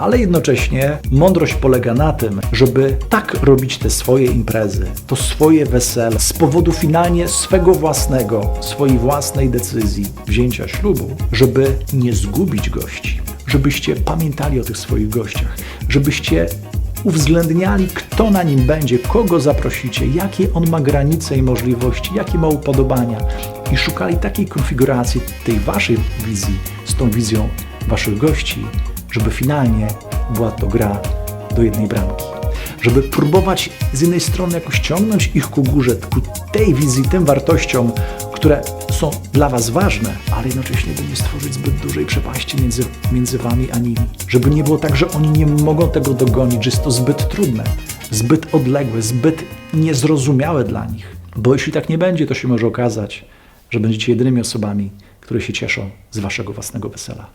ale jednocześnie mądrość polega na tym, żeby tak robić te swoje imprezy, to swoje wesele z powodu finalnie swego własnego, swojej własnej decyzji wzięcia ślubu, żeby nie zgubić gości, żebyście pamiętali o tych swoich gościach, żebyście uwzględniali, kto na nim będzie, kogo zaprosicie, jakie on ma granice i możliwości, jakie ma upodobania i szukali takiej konfiguracji tej waszej wizji z tą wizją waszych gości, żeby finalnie była to gra do jednej bramki. Żeby próbować z jednej strony jakoś ciągnąć ich ku górze, ku tej wizji, tym wartościom, które są dla Was ważne, ale jednocześnie by nie stworzyć zbyt dużej przepaści między, między Wami a nimi. Żeby nie było tak, że oni nie mogą tego dogonić, że jest to zbyt trudne, zbyt odległe, zbyt niezrozumiałe dla nich. Bo jeśli tak nie będzie, to się może okazać, że będziecie jedynymi osobami, które się cieszą z Waszego własnego wesela.